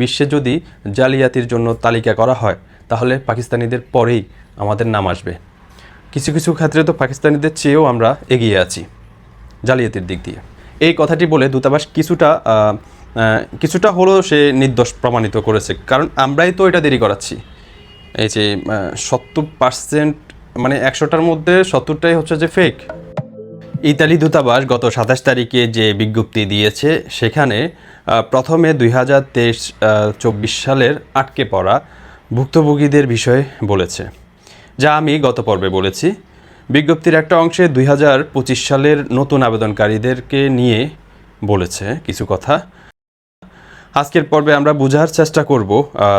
বিশ্বে যদি জালিয়াতির জন্য তালিকা করা হয়, তাহলে পাকিস্তানিদের পরেই আমাদের নাম আসবে। কিছু কিছু ক্ষেত্রে তো পাকিস্তানিদের চেয়েও আমরা এগিয়ে আছি জালিয়াতির দিক দিয়ে। এই কথাটি বলে দূতাবাস কিছুটা কিছুটা হলেও সে নির্দোষ প্রমাণিত করেছে। কারণ আমরাই তো এটা দেরি করাচ্ছি। এই যে সত্তর পার্সেন্ট মানে একশোটার মধ্যে সত্তরটাই হচ্ছে যে ফেক ইতালি দূতাবাস গত সাতাশ তারিখে যে বিজ্ঞপ্তি দিয়েছে, সেখানে প্রথমে দুই হাজার তেইশ চব্বিশ সালের আটকে পড়া ভুক্তভোগীদের বিষয়ে বলেছে। যা আমি গত পর্বে বলেছি। বিজ্ঞপ্তির একটা অংশে দুই হাজার পঁচিশ সালের নতুন আবেদনকারীদেরকে নিয়ে বলেছে কিছু কথা। আজকের পর্বে আমরা বোঝার চেষ্টা করব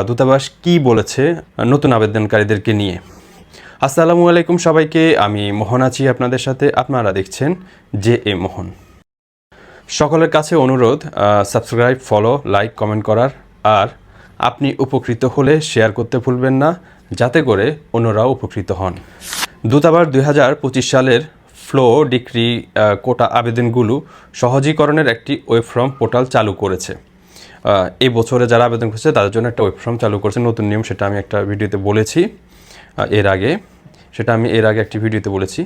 দূতাবাস কি বলেছে নতুন আবেদনকারীদেরকে নিয়ে। আসসালামু আলাইকুম সবাইকে, আমি মোহন আছি আপনাদের সাথে। আপনারা দেখছেন জে এ মোহন। সকলের কাছে অনুরোধ সাবস্ক্রাইব ফলো লাইক কমেন্ট করার। আর আপনি উপকৃত হলে শেয়ার করতে ভুলবেন না, যাতে করে অন্যরাও উপকৃত হন। দূতাবার দুই হাজার পঁচিশ সালের ফ্লো ডিগ্রি কোটা আবেদনগুলো সহজীকরণের একটি ওয়েব ফর্ম পোর্টাল চালু করেছে। এই বছরে যারা আবেদন করেছে, তাদের জন্য একটা ওয়েব ফর্ম চালু করেছে। নতুন নিয়ম, সেটা আমি একটা ভিডিওতে বলেছি। এর আগে সেটা আমি এর আগে একটি ভিডিওতে বলেছি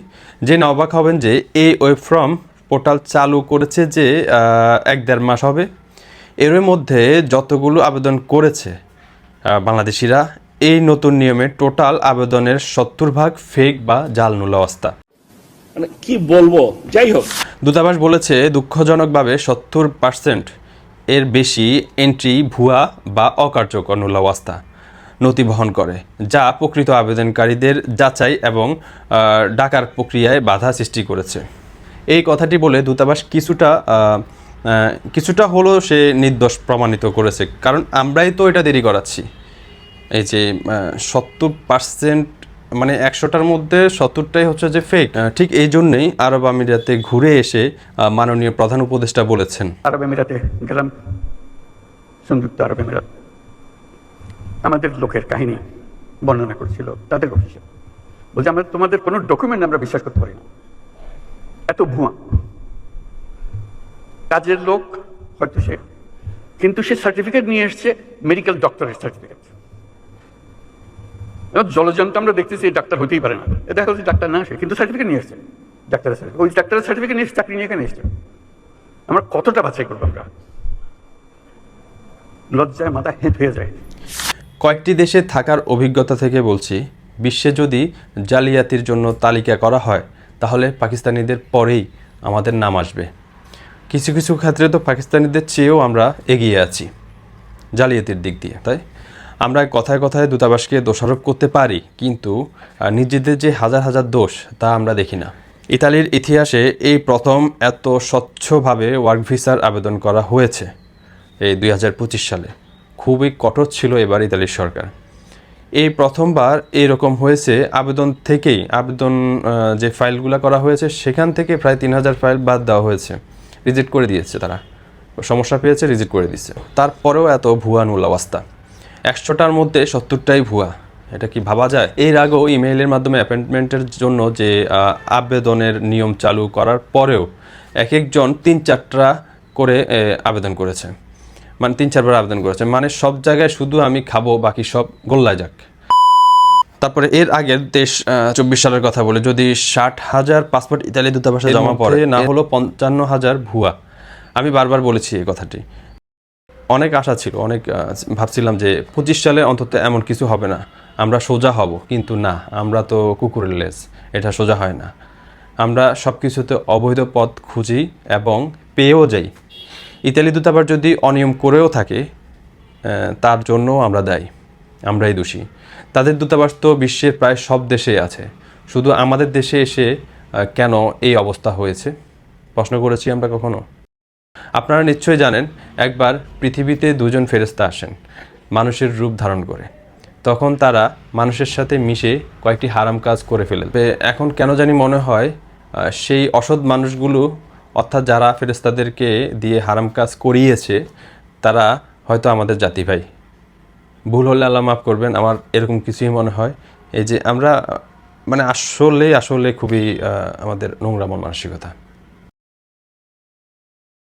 যে না অবাক হবেন যে এই ওয়েব ফর্ম পোর্টাল চালু করেছে যে এক দেড় মাস হবে। এর মধ্যে যতগুলো আবেদন করেছে বাংলাদেশিরা এই নতুন নিয়মে টোটাল আবেদনের সত্তর ভাগ ফেক বা জাল নুলাবস্তা মানে কি বলব? যাই হোক। দূতাবাস বলেছে দুঃখজনকভাবে সত্তর পার্সেন্ট এর বেশি এন্ট্রি ভুয়া বা অকার্যকর নুলাবস্তা নথি বহন করে, যা প্রকৃত আবেদনকারীদের যাচাই এবং ডাকার প্রক্রিয়ায় বাধা সৃষ্টি করেছে। এই কথাটি বলে দূতাবাস কিছুটা কিছুটা হলেও সে নির্দোষ প্রমাণিত করেছে, কারণ আমরাই তো এটা দেরি করাচ্ছি। এই যে সত্তর পার্সেন্ট মানে একশোটার মধ্যে সত্তরটাই হচ্ছে যে ফেক ঠিক এই জন্যই আরব আমিরাতে ঘুরে এসে মাননীয় প্রধান উপদেষ্টা বলেছেন। আরব আমিরাতে গেলাম, সংযুক্ত আরব আমিরাত। আমাদের লোকের কাহিনী বর্ণনা করছিল, তাদের অফিসে বলছে, আমরা তোমাদের কোনো ডকুমেন্ট আমরা বিশ্বাস করতে পারি না। এত ভুয়া। কাজের লোক হয়তো সে, কিন্তু সে সার্টিফিকেট নিয়ে এসছে মেডিকেল ডক্টরের সার্টিফিকেট জলজন্ত আমরা দেখতেছি ডাক্তার হতেই পারে না। দেখা যাচ্ছে ডাক্তার না আসে কিন্তু সার্টিফিকেট নিয়ে এসছে। ডাক্তারের সার্টিফিকেট ওই ডাক্তারের সার্টিফিকেট নিয়ে চাকরি নিয়ে এখানে এসছে। আমরা কতটা বাছাই করব আমরা? লজ্জায় মাথা হেঁট হয়ে যায়। কয়েকটি দেশে থাকার অভিজ্ঞতা থেকে বলছি, বিশ্বে যদি জালিয়াতির জন্য তালিকা করা হয়, তাহলে পাকিস্তানিদের পরেই আমাদের নাম আসবে। কিছু কিছু ক্ষেত্রে তো পাকিস্তানিদের চেয়েও আমরা এগিয়ে আছি, জালিয়াতির দিক দিয়ে, তাই? আমরা কথায় কথায় দূতাবাসকে দোষারোপ করতে পারি, কিন্তু নিজেদের যে হাজার হাজার দোষ, তা আমরা দেখি না। ইতালির ইতিহাসে এই প্রথম এত স্বচ্ছভাবে ওয়ার্ক ভিসার আবেদন করা হয়েছে, এই দুই হাজার পঁচিশ সালে। খুবই কঠোর ছিল এবার ইতালির সরকার। এই প্রথমবার এরকম হয়েছে, আবেদন থেকেই, আবেদন যে ফাইলগুলো করা হয়েছে, সেখান থেকে প্রায় তিন হাজার ফাইল বাদ দেওয়া হয়েছে। রিজেক্ট করে দিয়েছে তারা। সমস্যা পেয়েছে, রিজেক্ট করে দিচ্ছে তারপরেও এত ভুয়া নুল অবস্থা। একশোটার মধ্যে সত্তরটাই ভুয়া। এটা কি ভাবা যায়? এর আগেও ইমেইলের মাধ্যমে অ্যাপয়েন্টমেন্টের জন্য যে আবেদনের নিয়ম চালু করার পরেও এক একজন তিন চারটা করে আবেদন করেছে। মানে তিন চারবার আবেদন করেছে। মানে সব জায়গায় শুধু আমি খাব বাকি সব গোল্লায় যাক। তারপরে এর আগের দেশ চব্বিশ সালের কথা বলে যদি ষাট হাজার পাসপোর্ট ইতালি দূতাবাসে জমা পড়ে না হলো পঞ্চান্ন হাজার ভুয়া। আমি বারবার বলেছি এই কথাটি। অনেক আশা ছিল অনেক ভাবছিলাম যে পঁচিশ সালে অন্তত এমন কিছু হবে না। আমরা সোজা হব কিন্তু না আমরা তো কুকুরের লেজ এটা সোজা হয় না। আমরা সব কিছুতে অবৈধ পথ খুঁজি এবং পেয়েও যাই। ইতালি দূতাবাস যদি অনিয়ম করেও থাকে তার জন্য আমরা দায়ী, আমরাই দোষী। তাদের দূতাবাস তো বিশ্বের প্রায় সব দেশে আছে। শুধু আমাদের দেশে এসে কেন এই অবস্থা হয়েছে? প্রশ্ন করেছি আমরা কখনো? আপনারা নিশ্চয়ই জানেন, একবার পৃথিবীতে দুজন ফেরেস্তা আসেন, মানুষের রূপ ধারণ করে। তখন তারা মানুষের সাথে মিশে কয়েকটি হারাম কাজ করে ফেলে। এখন কেন জানি মনে হয় সেই অসৎ মানুষগুলো অর্থাৎ যারা ফেরেস্তাদেরকে দিয়ে হারাম কাজ করিয়েছে, তারা হয়তো আমাদের জাতি ভাই। ভুল হলে আল্লাহ মাফ করবেন, আমার এরকম কিছুই মনে হয়। এই যে আমরা মানে আসলে আসলে খুবই আমাদের নোংরা মন মানসিকতা।